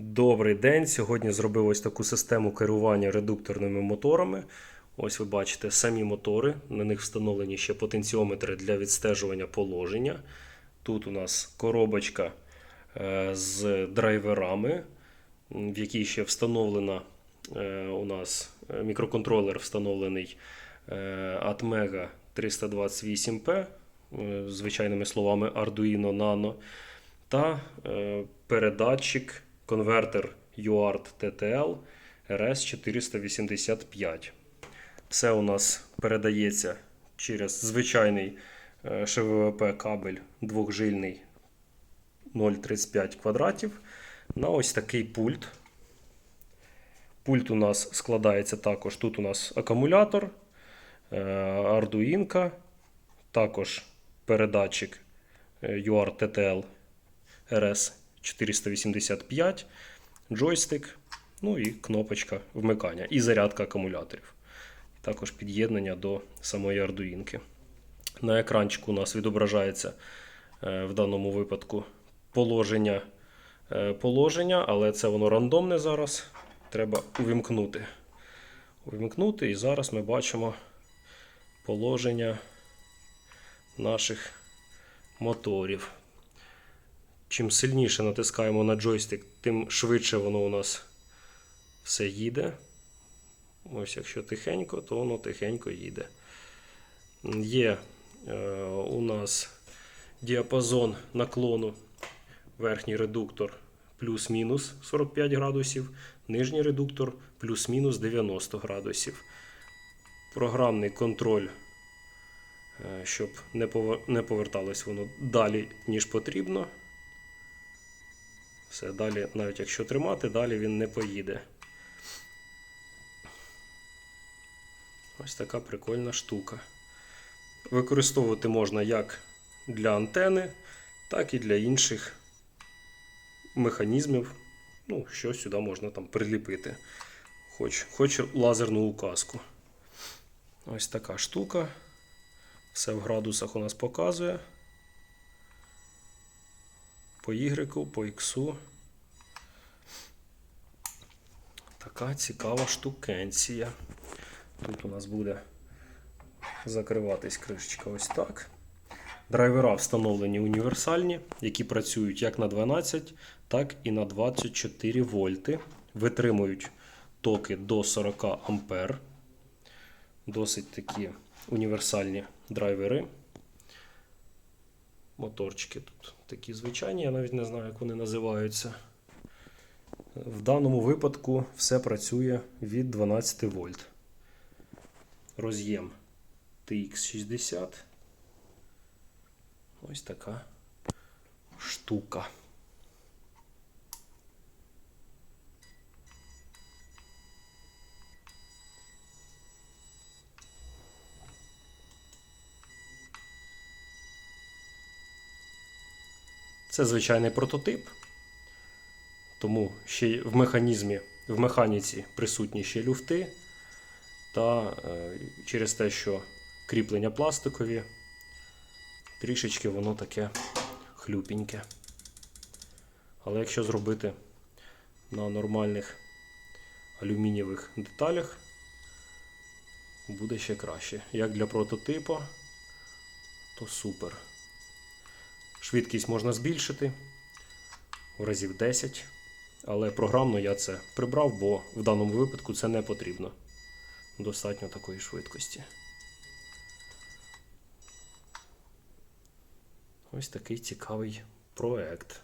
Добрий день. Сьогодні зробив ось таку систему керування редукторними моторами. Ось ви бачите самі мотори. На них встановлені ще потенціометри для відстежування положення. Тут у нас коробочка е, з драйверами, в якій ще встановлена е, у нас е, мікроконтролер встановлений Atmega 328P, е, звичайними словами Arduino Nano, та передатчик конвертер UART TTL RS485. Все у нас передається через звичайний е, ШВВП кабель двохжильний 0,35 квадратів на ось такий пульт. Пульт у нас складається також. Тут у нас акумулятор, е, Arduino, також передатчик UART TTL RS485, джойстик, ну і кнопочка вмикання і зарядка акумуляторів. Також під'єднання до самої Arduino. На екранчику у нас відображається е, в даному випадку положення, е, положення, але це воно рандомне зараз. Треба увімкнути. Увімкнути, і зараз ми бачимо положення наших моторів. Чим сильніше натискаємо на джойстик, тим швидше воно у нас все їде. Ось якщо тихенько, то воно тихенько їде. Є е, у нас діапазон наклону, верхній редуктор плюс-мінус 45 градусів, нижній редуктор плюс-мінус 90 градусів. Програмний контроль, е, щоб не повер- не поверталось воно далі, ніж потрібно. Все, далі, навіть якщо тримати, далі він не поїде. Ось така прикольна штука. Використовувати можна як для антени, так і для інших механізмів. Ну, що сюди можна там приліпити. Хоч, хоч лазерну указку. Ось така штука. Все в градусах у нас показує. По Y, по X. Така цікава штукенція. Тут у нас буде закриватись кришечка ось так. Драйвера встановлені універсальні, які працюють як на 12, так і на 24 вольти. Витримують токи до 40 ампер. Досить такі універсальні драйвери. Моторчики тут такі звичайні, я навіть не знаю, як вони називаються. В даному випадку все працює від 12 вольт. Роз'єм TX60. Ось така штука. Це звичайний прототип, тому ще в механізмі, в механіці присутні ще люфти. Та е, через те, що кріплення пластикові, трішечки воно таке хлюпіньке. Але якщо зробити на нормальних алюмінієвих деталях, буде ще краще. Як для прототипу, то супер. Швидкість можна збільшити в разів 10, але програмно я це прибрав, бо в даному випадку це не потрібно. Достатньо такої швидкості. Ось такий цікавий проект.